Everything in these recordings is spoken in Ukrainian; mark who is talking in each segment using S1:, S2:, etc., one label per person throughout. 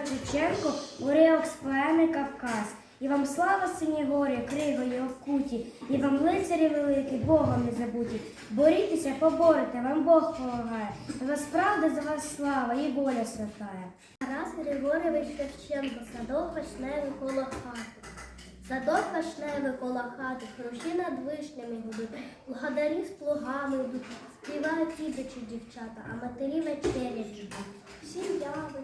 S1: Горович Шевченко, Оріок споени Кавказ. І вам слава сині горі, кригою окуті, і вам лицарі великі, Богом не забуті. Борітеся, поборете, вам Бог помагає. За вас правда, за вас слава і воля святая.
S2: Тарас Григорович Шевченко, садок вишневий коло хати. Садок вишневий коло хати, хрущі над вишнями гудуть, благодарі з плугами йдуть, співають діточі дівчата, а матері вечерять ждуть.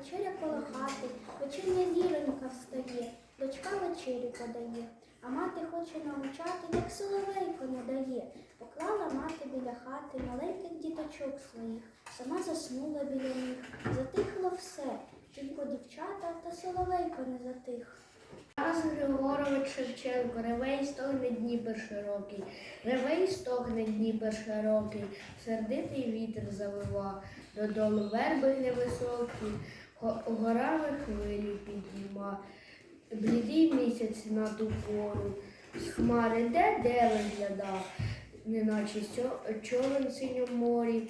S2: Вечеря коло хати, вечірня зіронька встає, дочка вечерю подає, а мати хоче навчати, як соловейко не дає. Поклала мати біля хати маленьких діточок своїх, сама заснула біля них, затихло все, тільки дівчата та соловейко не затих.
S3: Тарас Григорович Шевченко, реве стогне Дніпер широкий, реве стогне Дніпер широкий, сердитий вітер завива, додолу верби невисокі, горами хвилі підійма, блідий місяць на ту пору, з хмари де де вигляда, неначе човен синьому морі,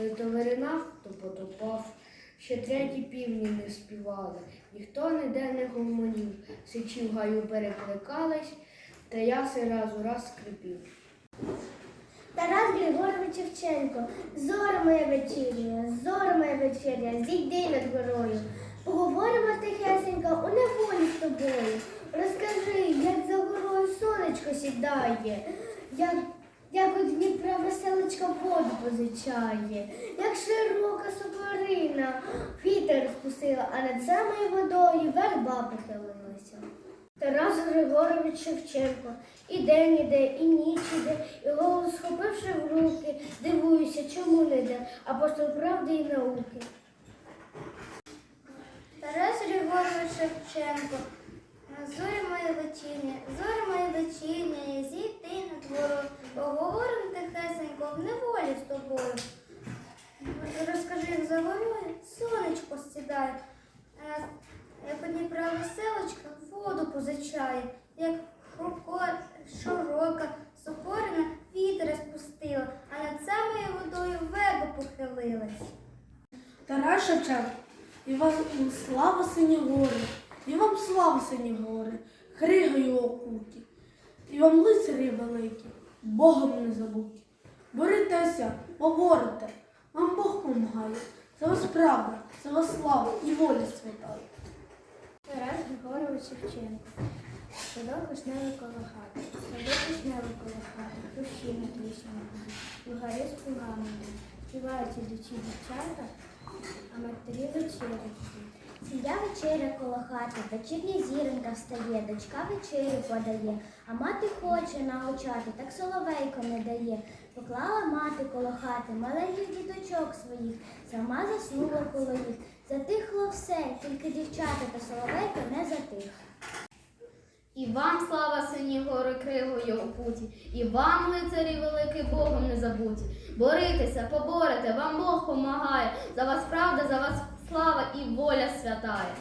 S3: е, то виринав, то потопав. Ще треті півні не співали, ніхто ніде не гомонів, сичі в гаю перекликались, та яси раз у раз скрипів.
S2: Тарас Григорович Шевченко, зора моя вечірня, зора моя вечірня, зійди над горою. Поговоримо тихесенько у неволі з тобою. Розкажи, як за горою сонечко сідає, як, як у Дніпра веселочка воду позичає, як широка сокорина вітер розпустила, а над самою водою верба похилилася. Тарас Григорович Шевченко. І день іде, і ніч іде, і голос схопивши в руки, дивуюся, чому не йде, апостол правди і науки. Тарас Григорович Шевченко. Зорі моє вечірня, зорі моє вечірня, зійти на двору, поговорим тихесенько в неволі з тобою. Розкажи, як за горою сонечко сідає, у Дніпра веселочка воду позичає, як широка, сокорина вітер спустила, а над самою водою верба похилилась.
S4: Тарас Шевченко, і вам слава сині гори, і вам слава сині гори, кригою окуті, і вам лицарі великі, Богом не забуті. Борітеся, поборете, вам Бог помагає. За вас правда, за вас слава і воля святая.
S2: Тарас Григорович Шевченко. Садок вишневий коло хати, садок вишневий коло хати, хрущі на вишнями, лугарі з пуганами. співають ідучі дівчата, а матері вечерять. Сім'я вечеря коло хати, вечірня зіронька встає, дочка вечерю подає, а мати хоче навчати, так соловейко не дає. Поклала мати коло хати маленьких діточок своїх, сама заснула коло їх. Затихло все, тільки дівчата та соловейко не затих.
S3: І вам слава сині гори кригою у путі, і вам, лицарі великий, Богом не забуті. Боритеся, поборете, вам Бог помагає, за вас правда, за вас слава і воля святая.